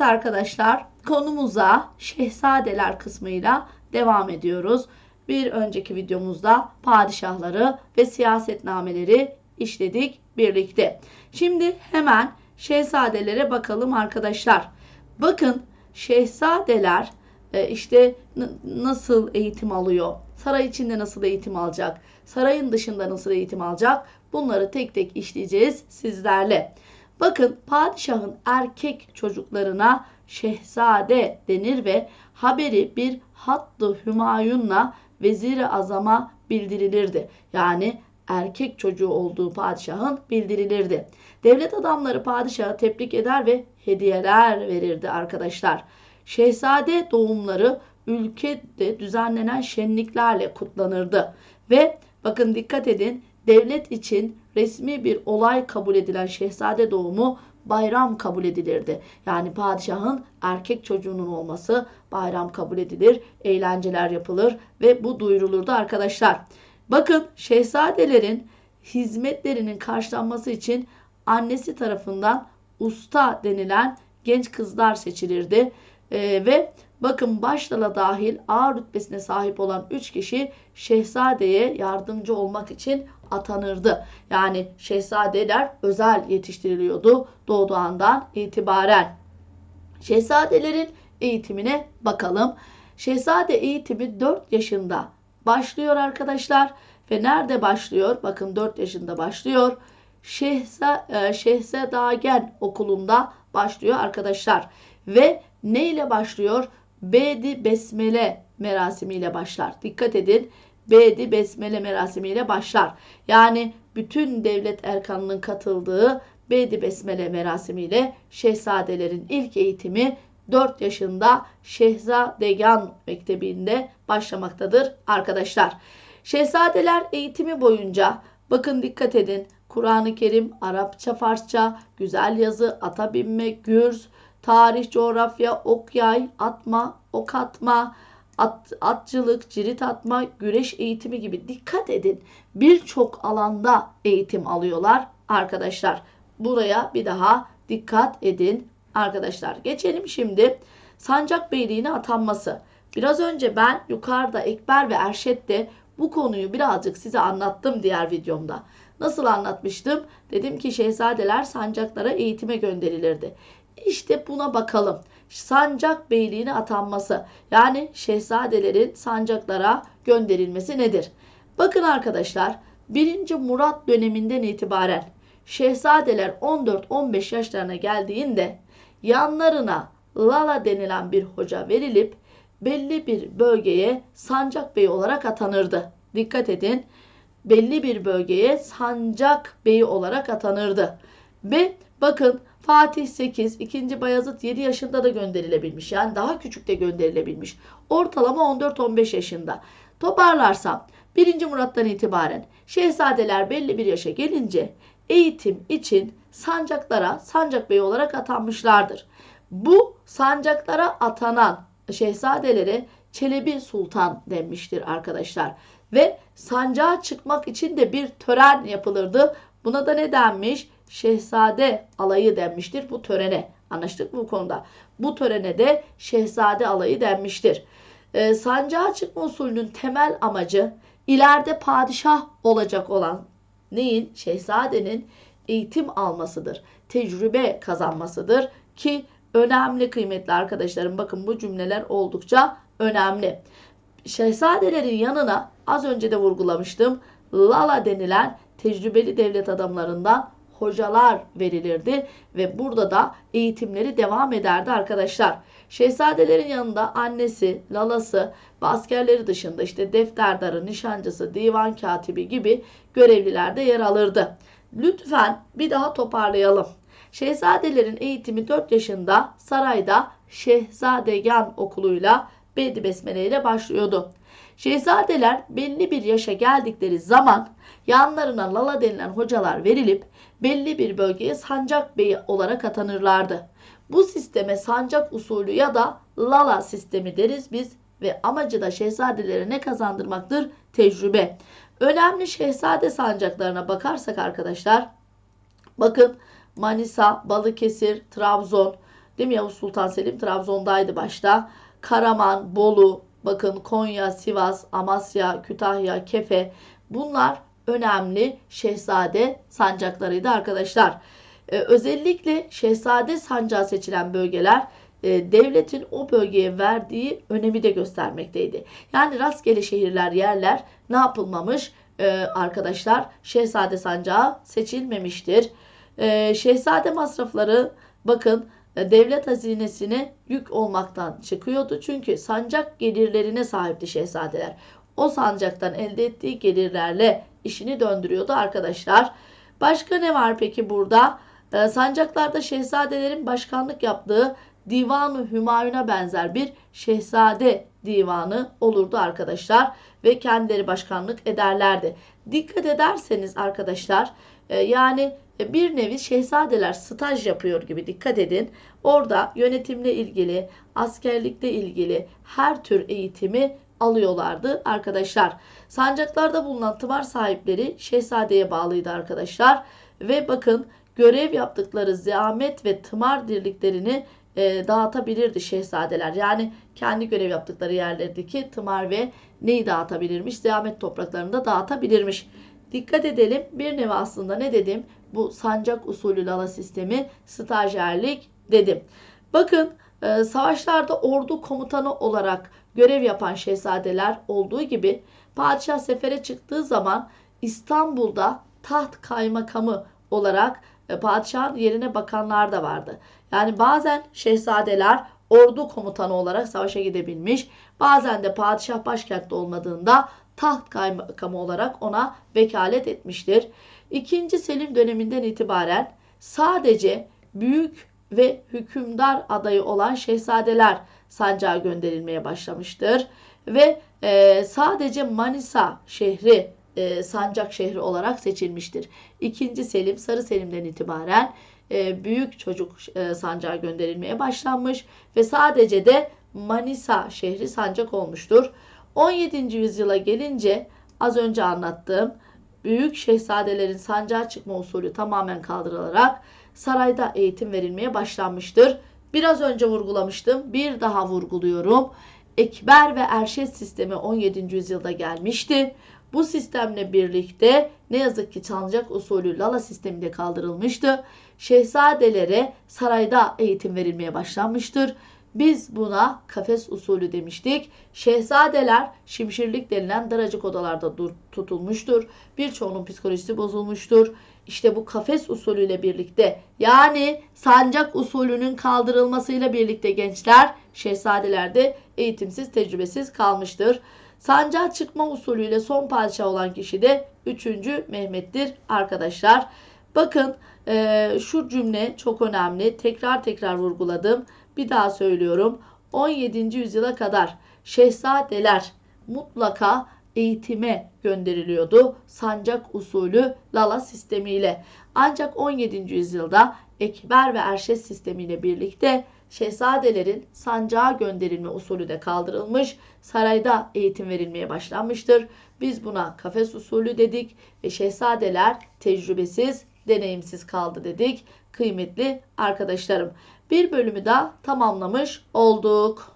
Evet arkadaşlar konumuza şehzadeler kısmıyla devam ediyoruz. Bir önceki videomuzda padişahları ve siyasetnameleri işledik birlikte. Şimdi hemen şehzadelere bakalım arkadaşlar. Bakın şehzadeler e, işte nasıl eğitim alıyor? Saray içinde nasıl eğitim alacak? Sarayın dışında nasıl eğitim alacak? Bunları tek tek işleyeceğiz sizlerle. Bakın padişahın erkek çocuklarına şehzade denir ve haberi bir hattı hümayunla veziri azama bildirilirdi. Yani erkek çocuğu olduğu padişahın bildirilirdi. Devlet adamları padişahı tebrik eder ve hediyeler verirdi arkadaşlar. Şehzade doğumları ülkede düzenlenen şenliklerle kutlanırdı. Ve bakın dikkat edin devlet için resmi bir olay kabul edilen şehzade doğumu bayram kabul edilirdi. Yani padişahın erkek çocuğunun olması bayram kabul edilir, eğlenceler yapılır ve bu duyurulurdu arkadaşlar. Bakın şehzadelerin hizmetlerinin karşılanması için annesi tarafından usta denilen genç kızlar seçilirdi. Ee, ve bakın başlala dahil ağır rütbesine sahip olan 3 kişi şehzadeye yardımcı olmak için atanırdı. Yani şehzadeler özel yetiştiriliyordu doğduğundan itibaren. Şehzadelerin eğitimine bakalım. Şehzade eğitimi 4 yaşında başlıyor arkadaşlar. Ve nerede başlıyor? Bakın 4 yaşında başlıyor. Şehza, e, Şehzedagen okulunda başlıyor arkadaşlar. Ve ne ile başlıyor? Bedi Besmele merasimiyle başlar. Dikkat edin. Bedi Besmele merasimiyle başlar. Yani bütün devlet erkanının katıldığı Bedi Besmele merasimiyle şehzadelerin ilk eğitimi 4 yaşında Şehzadegan Mektebi'nde başlamaktadır arkadaşlar. Şehzadeler eğitimi boyunca bakın dikkat edin Kur'an-ı Kerim, Arapça, Farsça, güzel yazı, ata binme, gürz, tarih, coğrafya, ok yay, atma, ok atma, at, atçılık, cirit atma, güreş eğitimi gibi dikkat edin. Birçok alanda eğitim alıyorlar arkadaşlar. Buraya bir daha dikkat edin arkadaşlar. Geçelim şimdi sancak beyliğine atanması. Biraz önce ben yukarıda Ekber ve Erşet'te bu konuyu birazcık size anlattım diğer videomda. Nasıl anlatmıştım? Dedim ki şehzadeler sancaklara eğitime gönderilirdi. İşte buna bakalım. Sancak beyliğine atanması yani şehzadelerin sancaklara gönderilmesi nedir? Bakın arkadaşlar 1. Murat döneminden itibaren şehzadeler 14-15 yaşlarına geldiğinde yanlarına Lala denilen bir hoca verilip belli bir bölgeye sancak beyi olarak atanırdı. Dikkat edin belli bir bölgeye sancak beyi olarak atanırdı. Ve bakın Fatih 8, 2. Bayezid 7 yaşında da gönderilebilmiş. Yani daha küçük de gönderilebilmiş. Ortalama 14-15 yaşında. Toparlarsam 1. Murat'tan itibaren şehzadeler belli bir yaşa gelince eğitim için sancaklara sancak beyi olarak atanmışlardır. Bu sancaklara atanan şehzadelere Çelebi Sultan denmiştir arkadaşlar. Ve sancağa çıkmak için de bir tören yapılırdı. Buna da ne denmiş? Şehzade alayı denmiştir bu törene. Anlaştık mı bu konuda? Bu törene de şehzade alayı denmiştir. E, sancağa çıkma usulünün temel amacı ileride padişah olacak olan neyin? Şehzadenin eğitim almasıdır. Tecrübe kazanmasıdır ki önemli kıymetli arkadaşlarım bakın bu cümleler oldukça önemli. Şehzadelerin yanına az önce de vurgulamıştım. Lala denilen tecrübeli devlet adamlarından hocalar verilirdi ve burada da eğitimleri devam ederdi arkadaşlar. Şehzadelerin yanında annesi, lalası askerleri dışında işte defterdarı, nişancısı, divan katibi gibi görevliler de yer alırdı. Lütfen bir daha toparlayalım. Şehzadelerin eğitimi 4 yaşında sarayda Şehzadegan okuluyla Bedi Besmele ile başlıyordu. Şehzadeler belli bir yaşa geldikleri zaman yanlarına Lala denilen hocalar verilip belli bir bölgeye sancak beyi olarak atanırlardı. Bu sisteme sancak usulü ya da Lala sistemi deriz biz ve amacı da şehzadelere ne kazandırmaktır? Tecrübe. Önemli şehzade sancaklarına bakarsak arkadaşlar bakın Manisa, Balıkesir, Trabzon, Değil mi Yavuz Sultan Selim Trabzon'daydı başta. Karaman, Bolu, bakın Konya, Sivas, Amasya, Kütahya, Kefe bunlar önemli şehzade sancaklarıydı arkadaşlar. Ee, özellikle şehzade sancağı seçilen bölgeler e, devletin o bölgeye verdiği önemi de göstermekteydi. Yani rastgele şehirler, yerler ne yapılmamış? Ee, arkadaşlar şehzade sancağı seçilmemiştir. Ee, şehzade masrafları bakın e, devlet hazinesine yük olmaktan çıkıyordu. Çünkü sancak gelirlerine sahipti şehzadeler. O sancaktan elde ettiği gelirlerle işini döndürüyordu arkadaşlar. Başka ne var peki burada? Ee, sancaklarda şehzadelerin başkanlık yaptığı Divan-ı Hümayun'a benzer bir şehzade divanı olurdu arkadaşlar ve kendileri başkanlık ederlerdi. Dikkat ederseniz arkadaşlar e, yani bir nevi şehzadeler staj yapıyor gibi dikkat edin. Orada yönetimle ilgili, askerlikle ilgili her tür eğitimi alıyorlardı arkadaşlar. Sancaklarda bulunan tımar sahipleri şehzadeye bağlıydı arkadaşlar. Ve bakın görev yaptıkları zahmet ve tımar dirliklerini e, dağıtabilirdi şehzadeler. Yani kendi görev yaptıkları yerlerdeki tımar ve neyi dağıtabilirmiş? Zahmet topraklarını da dağıtabilirmiş. Dikkat edelim bir nevi aslında ne dedim? Bu sancak usulü lala sistemi stajyerlik dedim. Bakın e, savaşlarda ordu komutanı olarak görev yapan şehzadeler olduğu gibi padişah sefere çıktığı zaman İstanbul'da taht kaymakamı olarak e, padişahın yerine bakanlar da vardı. Yani bazen şehzadeler ordu komutanı olarak savaşa gidebilmiş. Bazen de padişah başkentte olmadığında taht kaymakamı olarak ona vekalet etmiştir. İkinci Selim döneminden itibaren sadece büyük ve hükümdar adayı olan şehzadeler sancağa gönderilmeye başlamıştır. Ve e, sadece Manisa şehri e, sancak şehri olarak seçilmiştir. İkinci Selim, Sarı Selim'den itibaren e, büyük çocuk e, sancağa gönderilmeye başlanmış ve sadece de Manisa şehri sancak olmuştur. 17. yüzyıla gelince az önce anlattığım büyük şehzadelerin sancağa çıkma usulü tamamen kaldırılarak sarayda eğitim verilmeye başlanmıştır. Biraz önce vurgulamıştım. Bir daha vurguluyorum. Ekber ve Erşet sistemi 17. yüzyılda gelmişti. Bu sistemle birlikte ne yazık ki sancak usulü Lala sistemi de kaldırılmıştı. Şehzadelere sarayda eğitim verilmeye başlanmıştır. Biz buna kafes usulü demiştik. Şehzadeler şimşirlik denilen daracık odalarda tutulmuştur. Birçoğunun psikolojisi bozulmuştur. İşte bu kafes usulüyle birlikte yani sancak usulünün kaldırılmasıyla birlikte gençler şehzadelerde eğitimsiz tecrübesiz kalmıştır. Sancağa çıkma usulüyle son padişah olan kişi de 3. Mehmet'tir arkadaşlar. Bakın e, şu cümle çok önemli. Tekrar tekrar vurguladım. Bir daha söylüyorum. 17. yüzyıla kadar şehzadeler mutlaka eğitime gönderiliyordu. Sancak usulü Lala sistemiyle. Ancak 17. yüzyılda Ekber ve Erşes sistemiyle birlikte şehzadelerin sancağa gönderilme usulü de kaldırılmış, sarayda eğitim verilmeye başlanmıştır. Biz buna kafes usulü dedik ve şehzadeler tecrübesiz, deneyimsiz kaldı dedik. Kıymetli arkadaşlarım. Bir bölümü daha tamamlamış olduk.